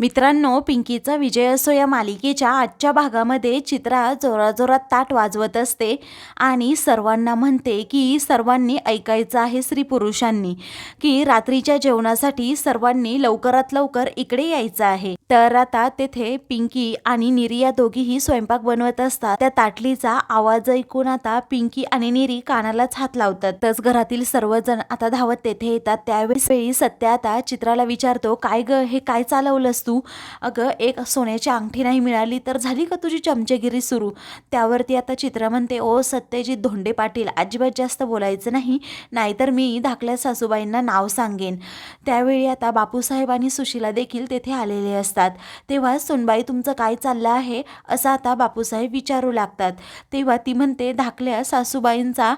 मित्रांनो पिंकीचा विजय असो या मालिकेच्या आजच्या भागामध्ये चित्रा जोराजोरात ताट वाजवत असते आणि सर्वांना म्हणते की सर्वांनी ऐकायचं आहे स्त्री पुरुषांनी की रात्रीच्या जेवणासाठी सर्वांनी लवकरात लवकर इकडे यायचं आहे. तर आता तेथे पिंकी आणि निरी या दोघीही स्वयंपाक बनवत असतात. त्या ताटलीचा आवाज ऐकून आता पिंकी आणि निरी कानालाच हात लावतात. तस घरातील सर्वजण आता धावत तेथे येतात. त्यावेळेस वेळी सत्या आता चित्राला विचारतो काय ग हे काय चालवलंस तू अगं एक सोन्याची अंगठी नाही मिळाली तर झाली का तुझी चमचेगिरी सुरू? त्यावरती आता चित्र म्हणते ओ सत्यजित धोंडे पाटील अजिबात जास्त बोलायचं नाही नाहीतर मी धाकल्या सासूबाईंना नाव सांगेन. त्यावेळी आता बापूसाहेब आणि सुशीला देखील तेथे आलेले असतात. तेव्हा सोनबाई तुमचं काय चाललं आहे? असं आता बापूसाहेब विचारू लागतात. तेव्हा ती म्हणते धाकल्या सासूबाईंचा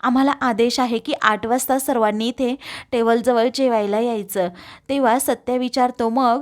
आम्हाला आदेश आहे की आठ वाजता सर्वांनी इथे टेबलजवळ जेवायला यायचं. तेव्हा सत्य विचारतो मग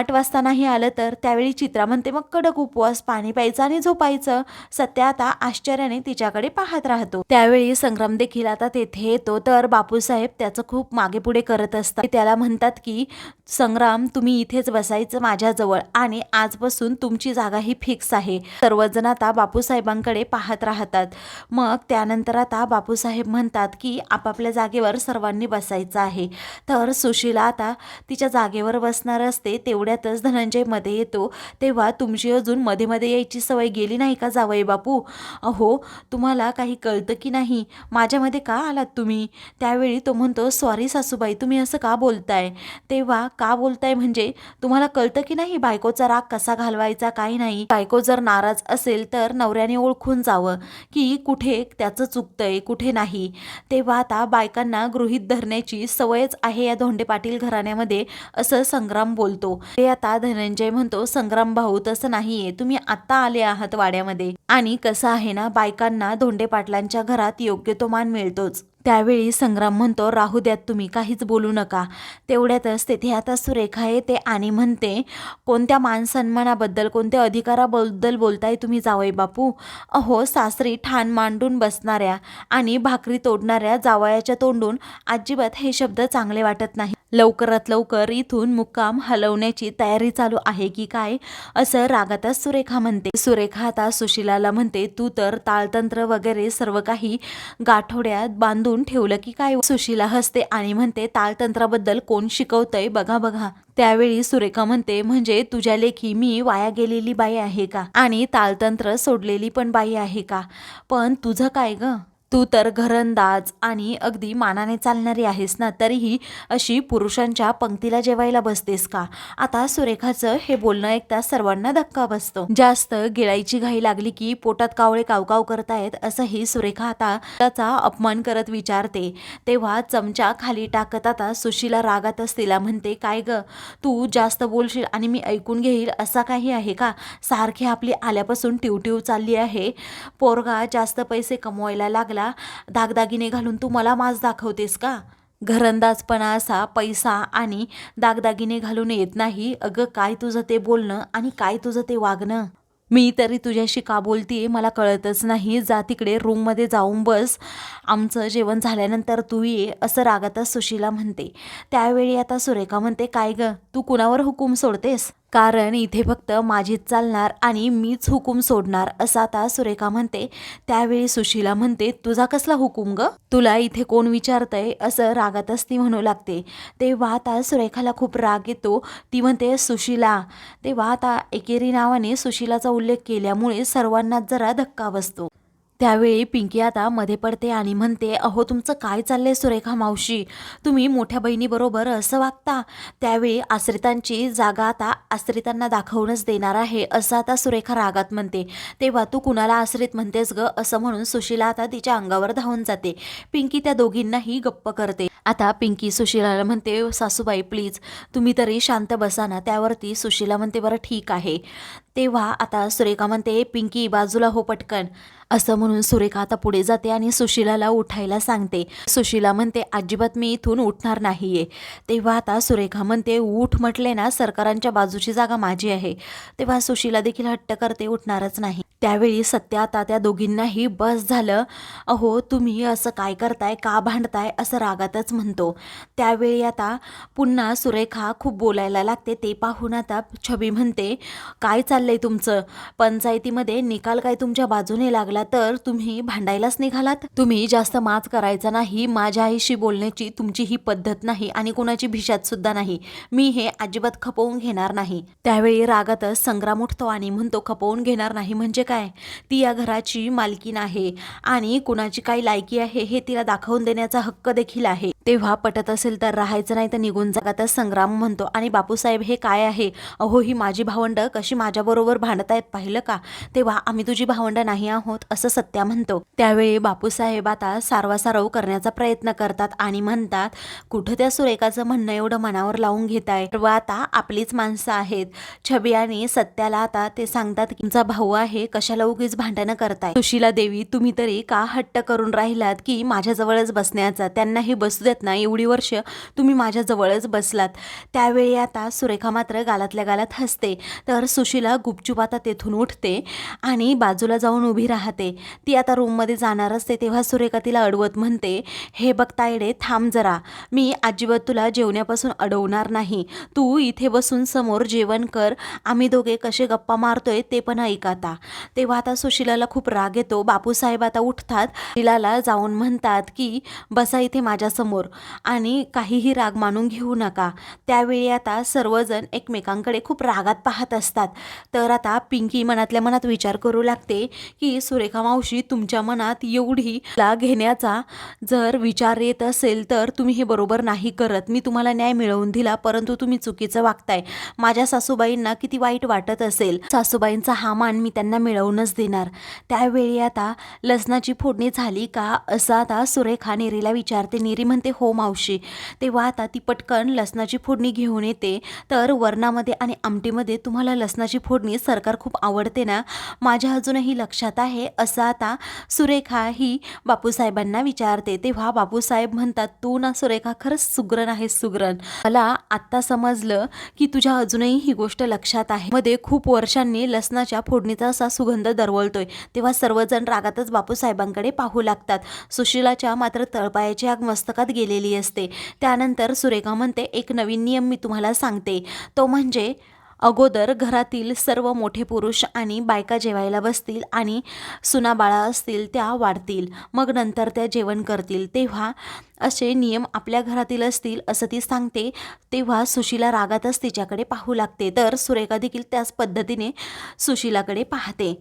आठ वाजता नाही आलं तर त्यावेळी चित्रा म्हणते मग कडक उपवास पाणी प्यायचं आणि झोपायचं. सत्या आता आश्चर्याने तिच्याकडे पाहत राहतो. त्यावेळी संग्राम देखील आता तेथे येतो. तर बापूसाहेब त्याचं खूप मागे पुढे करत असतात. त्याला म्हणतात की संग्राम तुम्ही इथेच बसायचं माझ्याजवळ आणि आजपासून तुमची जागा ही फिक्स आहे. सर्वजण आता बापूसाहेबांकडे पाहत राहतात. मग त्यानंतर आता बापूसाहेब म्हणतात की आपापल्या जागेवर सर्वांनी बसायचं आहे. तर सुशीला आता तिच्या जागेवर बसणार असते तेवढ्यातच धनंजयमध्ये येतो. तेव्हा तुमची अजून मध्ये मध्ये यायची सवय गेली नाही का जावई बापू? अहो तुम्हाला काही कळतं की नाही? माझ्यामध्ये का आलात तुम्ही? त्यावेळी तो म्हणतो सॉरी सासूबाई तुम्ही असं का बोलताय? तेव्हा का बोलताय म्हणजे तुम्हाला कळतं की नाही बायकोचा राग कसा घालवायचा काही नाही? बायको जर नाराज असेल तर नवऱ्याने ओळखून जावं की कुठे त्याचं चुकतंय कुठे नाही? तेव्हा आता बायकांना गृहीत धरण्याची सवयच आहे या धोंडे पाटील घराण्यामध्ये असं संग्राम बोलतो. ते आता धनंजय म्हणतो संग्राम भाऊ तसं नाहीये. तुम्ही आता आले आहात वाड्यामध्ये. आणि कसं आहे ना बायकांना धोंडे पाटलांच्या घरात योग्य तो मान मिळतोच. त्यावेळी संग्राम म्हणतो राहू द्यात तुम्ही काहीच बोलू नका. तेवढ्यातच तेथे आता सुरेखा येते आणि म्हणते कोणत्या मानसन्मानाबद्दल कोणत्या अधिकाराबद्दल बोलताय तुम्ही जावई बापू? अहो सासरी ठाण मांडून बसणाऱ्या आणि भाकरी तोडणाऱ्या जावयाच्या तोंडून अजिबात हे शब्द चांगले वाटत नाही. लवकरात लवकर इथून मुक्काम हलवण्याची तयारी चालू आहे की काय असं रागातच सुरेखा म्हणते. सुरेखा आता सुशिलाला म्हणते तू तर ताळतंत्र वगैरे सर्व काही गाठोड्यात बांधून ठेवलं की काय? सुशिला हसते आणि म्हणते ताळतंत्राबद्दल कोण शिकवतंय? बघा बघा. त्यावेळी सुरेखा म्हणते म्हणजे तुझ्या लेखी मी वाया गेलेली बाई आहे का? आणि ताळतंत्र सोडलेली पण बाई आहे का? पण तुझं काय ग? तू तर घरंदाज आणि अगदी मानाने चालणारी आहेस ना तरीही अशी पुरुषांच्या पंक्तीला जेवायला बसतेस का? आता सुरेखाचं हे बोलणं ऐकता सर्वांना धक्का बसतो. जास्त गिळायची घाई लागली की पोटात कावळे कावकाव करतायत असंही सुरेखा आता त्याचा अपमान करत विचारते. तेव्हा चमचा खाली टाकत आता सुशीला रागातच तिला म्हणते काय ग? तू जास्त बोलशील आणि मी ऐकून घेईल असा काही आहे का? सारखी आपली आल्यापासून ट्यूट्यू चालली आहे. पोरगा जास्त पैसे कमवायला लागला दागदागिने घालून तू मला माज दाखवतेस का? घरंदाजपणा असा पैसा आणि दागदागिने घालून येत नाही. अगं काय तुझं ते बोलणं आणि काय तुझं ते वागणं? मी तरी तुझ्याशी का बोलतीये मला कळतच नाही. जा तिकडे रूममध्ये जाऊन बस. आमचं जेवण झाल्यानंतर तू ये असं रागातच सुशीला म्हणते. त्यावेळी आता सुरेखा म्हणते काय ग? तू कुणावर हुकूम सोडतेस? कारण इथे फक्त माझीच चालणार आणि मीच हुकूम सोडणार असं आता सुरेखा म्हणते. त्यावेळी सुशीला म्हणते तुझा कसला हुकूम ग? तुला इथे कोण विचारतंय? असं रागातच ती म्हणू लागते. तेव्हा आता सुरेखाला खूप राग येतो. ती म्हणते सुशीला. तेव्हा आता एकेरी नावाने सुशीलाचा उल्लेख केल्यामुळे सर्वांनाच जरा धक्का बसतो. त्यावेळी पिंकी आता मध्ये पडते आणि म्हणते अहो तुमचं काय चाललंय सुरेखा मावशी? तुम्ही मोठ्या बहिणीबरोबर असं वागता? त्यावेळी आश्रितांची जागा आता आश्रितांना दाखवूनच देणार आहे असं आता सुरेखा रागात म्हणते. तेव्हा तू कुणाला आश्रित म्हणतेस ग असं म्हणून सुशीला आता तिच्या अंगावर धावून जाते. पिंकी त्या दोघींनाही गप्प करते. आता पिंकी सुशीलाला म्हणते सासूबाई प्लीज तुम्ही तरी शांत बसा ना त्यावरती सुशीला म्हणते बरं ठीक आहे. तेव्हा आता सुरेखा म्हणते पिंकी बाजूला हो पटकन. असं म्हणून सुरेखा आता पुढे जाते आणि सुशिलाला उठायला सांगते. सुशिला म्हणते अजिबात मी इथून उठणार नाहीये. तेव्हा आता सुरेखा म्हणते उठ म्हटले ना सरकारांच्या बाजूची जागा माझी आहे. तेव्हा सुशिला देखील हट्ट करते उठणारच नाही. त्यावेळी सत्य आता त्या दोघींनाही बस झालं अहो तुम्ही असं काय करताय? का भांडताय? असं रागातच म्हणतो. त्यावेळी आता पुन्हा सुरेखा खूप बोलायला लागते. ते पाहून आता छबी म्हणते काय चाललंय तुमचं? पंचायतीमध्ये निकाल काय तुमच्या बाजूने लागला तर तुम्ही भांडायलाच निघालात? तुम्ही जास्त माच करायचा नाही माझ्या आईशी बोलण्याची तुमची ही पद्धत नाही आणि कोणाची भिशात सुद्धा नाही. मी हे अजिबात खपवून घेणार नाही. त्यावेळी रागातच संग्राम उठतो आणि म्हणतो खपवून घेणार नाही म्हणजे काय? ती या घराची मालकीन आहे आणि कुणाची काय लायकी आहे हे तिला दाखवून देण्याचा हक्क देखील आहे. तेव्हा पटत असेल तर राहायचं नाही तर निघून जागातच संग्राम म्हणतो आणि बापूसाहेब हे काय आहे? अहो ही माझी भावंड कशी माझ्याबरोबर भांडत आहेत पाहिलं का? तेव्हा आम्ही तुझी भावंड नाही आहोत असं सत्या म्हणतो. त्यावेळी बापूसाहेब आता सारवासारव करण्याचा प्रयत्न करतात आणि म्हणतात कुठं त्या सुरेखाचं म्हणणं एवढं मनावर लावून घेत आहे व आता आपलीच माणसं आहेत. छबी आणि सत्याला आता ते सांगतात की तुमचा भाऊ आहे कशाला उगीच भांडणं करताय? सुशीला देवी तुम्ही तरी का हट्ट करून राहिलात की माझ्याजवळच बसण्याचा? त्यांनाही बसू देत ना एवढी वर्ष तुम्ही माझ्याजवळच बसलात. त्यावेळी आता सुरेखा मात्र गालातल्या गालात हसते. तर सुशीला गुपचूप आता तेथून उठते आणि बाजूला जाऊन उभी राहते. ती आता रूममध्ये जाणार असते तेव्हा सुरेखा तिला अडवत म्हणते हे बघता येडे थांब जरा. मी अजिबात तुला जेवण्यापासून अडवणार नाही. तू इथे बसून समोर जेवण कर. आम्ही दोघे कसे गप्पा मारतोय ते पण ऐक आता. तेव्हा आता सुशिलाला खूप राग येतो. बापूसाहेब आता उठतात. तिलाला जाऊन म्हणतात की बसा इथे माझ्यासमोर. आणि काहीही राग मानून घेऊ नका. त्यावेळी आता सर्वजण एकमेकांकडे खूप रागात पाहत असतात. तर आता पिंकी मनातल्या मनात विचार करू लागते की सुरेखा मावशी तुमच्या मनात एवढी ला घेण्याचा जर विचार येत असेल तर तुम्ही हे बरोबर नाही करत. मी तुम्हाला न्याय मिळवून दिला परंतु तुम्ही चुकीचं वागताय. माझ्या सासूबाईंना किती वाईट वाटत असेल. सासूबाईंचा हा मान मी त्यांना मिळवूनच देणार. त्यावेळी आता लसणाची फोडणी झाली का असं आता सुरेखा निरीला विचारते. निरी म्हणते हो मावशी. तेव्हा आता ती पटकन लसणाची फोडणी घेऊन येते. तर वरणामध्ये आणि आमटीमध्ये तुम्हाला लसणाची फोडणी सरकार खूप आवडते ना? माझ्या अजूनही लक्षात आहे. असं आता सुरेखा ही बापूसाहेबांना विचारते. तेव्हा बापूसाहेब म्हणतात तू ना सुरेखा खरंच सुग्रण आहेस सुग्रण. मला आत्ता समजलं की तुझ्या अजूनही ही गोष्ट लक्षात आहे. मध्ये खूप वर्षांनी लसणाच्या फोडणीचा असा सुगंध दरवळतोय. तेव्हा सर्वजण रागातच बापूसाहेबांकडे पाहू लागतात. सुशिलाच्या मात्र तळपायाची आग मस्तकात गेलेली असते. त्यानंतर सुरेखा म्हणते एक नवीन नियम मी तुम्हाला सांगते. तो म्हणजे अगोदर घरातील सर्व मोठे पुरुष आणि बायका जेवायला बसतील आणि सुनाबाळा असतील त्या वाढतील. मग नंतर त्या जेवण करतील. तेव्हा असे नियम आपल्या घरातील असतील असं ती सांगते. तेव्हा सुशीला रागातच तिच्याकडे पाहू लागते. तर सुरेखा देखील त्याच पद्धतीने सुशीलाकडे पाहते.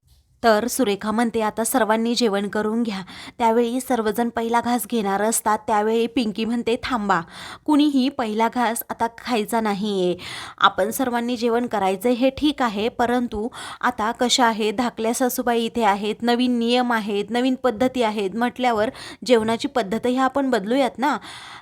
तर सुरेखा म्हणते आता सर्वांनी जेवण करून घ्या. त्यावेळी सर्वजण पहिला घास घेणार असतात. त्यावेळी पिंकी म्हणते थांबा. कुणीही पहिला घास आता खायचा नाही आहे आपण सर्वांनी जेवण करायचं हे ठीक आहे परंतु आता कशा आहेत? धाकल्या सासूबाई इथे आहेत. नवीन नियम आहेत. नवीन पद्धती आहेत. म्हटल्यावर जेवणाची पद्धतही आपण बदलूयात ना?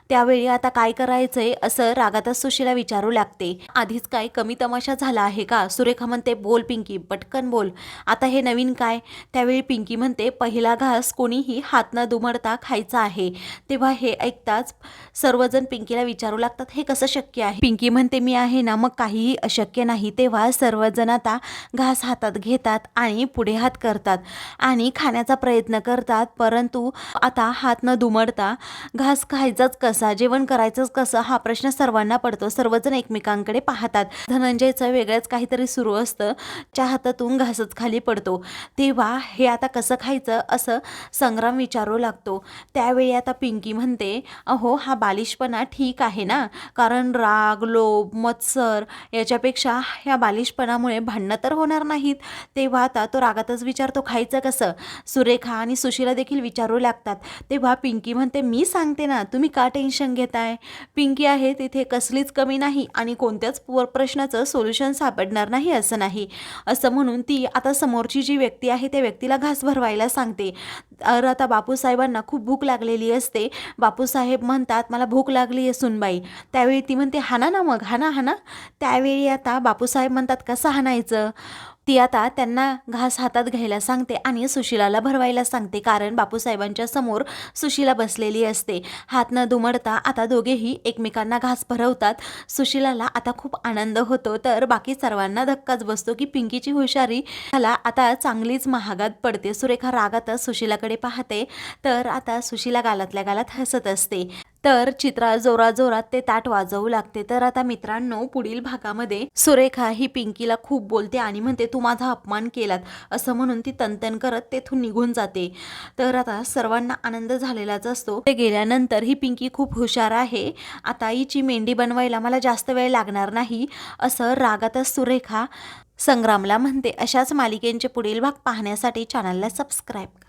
त्यावेळी आता काय करायचं आहे असं रागातच सुशीला विचारू लागते. आधीच काय कमी तमाशा झाला आहे का? सुरेखा म्हणते बोल पिंकी पटकन बोल. आता हे नवीन काय? त्यावेळी पिंकी म्हणते पहिला घास कोणीही हात न दुमडता खायचा आहे. तेव्हा हे ऐकताच सर्वजण पिंकीला विचारू लागतात हे कसं शक्य आहे? पिंकी म्हणते मी आहे ना मग काहीही अशक्य नाही. तेव्हा सर्वजण आता घास हातात घेतात आणि पुढे हात करतात आणि खाण्याचा प्रयत्न करतात परंतु आता हात न दुमडता घास खायचाच कसा? जेवण करायचंच कसं? हा प्रश्न सर्वांना पडतो. सर्वजण एकमेकांकडे पाहतात. धनंजयचं वेगळंच काहीतरी सुरू असतं. च्या हातातून घासच खाली पडतो. तेव्हा हे आता कसं खायचं असं संग्राम विचारू लागतो. त्यावेळी आता पिंकी म्हणते अहो हा बालिशपणा ठीक आहे ना? कारण राग लोभ मत्सर याच्यापेक्षा ह्या बालिशपणामुळे भांडणं तर होणार नाहीत. तेव्हा आता तो रागातच विचारतो खायचं कसं? सुरेखा आणि सुशीला देखील विचारू लागतात. तेव्हा पिंकी म्हणते मी सांगते ना तुम्ही का टेन्शन घेताय? पिंकी आहे तिथे कसलीच कमी नाही आणि कोणत्याच प- प्रश्नाचं सोल्युशन सापडणार नाही असं नाही. असं म्हणून ती आता समोरची जी व्यक्ती आहे त्या व्यक्तीला घास भरवायला सांगते. तर आता बापूसाहेबांना खूप भूक लागलेली असते. बापूसाहेब म्हणतात मला भूक लागली आहे सुनबाई. त्यावेळी ती म्हणते हाना ना मग हाना हाना. त्यावेळी आता बापूसाहेब म्हणतात कसं हाणायचं? ती आता त्यांना घास हातात घ्यायला सांगते आणि सुशिलाला भरवायला सांगते कारण बापूसाहेबांच्या समोर सुशिला बसलेली असते. हात न दुमडता आता दोघेही एकमेकांना घास भरवतात. सुशिलाला आता खूप आनंद होतो तर बाकी सर्वांना धक्काच बसतो की पिंकीची हुशारी त्याला आता चांगलीच महागात पडते. सुरेखा रागातच सुशिलाकडे पाहते तर आता सुशिला गालातल्या गालात हसत असते. तर चित्रा जोराजोरात ते ताट वाजवू लागते. तर आता मित्रांनो पुढील भागामध्ये सुरेखा ही पिंकीला खूप बोलते आणि म्हणते तू माझा अपमान केलात. असं म्हणून ती तनतन करत तेथून निघून जाते. तर आता सर्वांना आनंद झालेलाच असतो. ते गेल्यानंतर ही पिंकी खूप हुशार आहे. आता हिची मेंढी बनवायला मला जास्त वेळ लागणार नाही असं रागातच सुरेखा संग्रामला म्हणते. अशाच मालिकेंचे पुढील भाग पाहण्यासाठी चॅनलला सबस्क्राईब करा.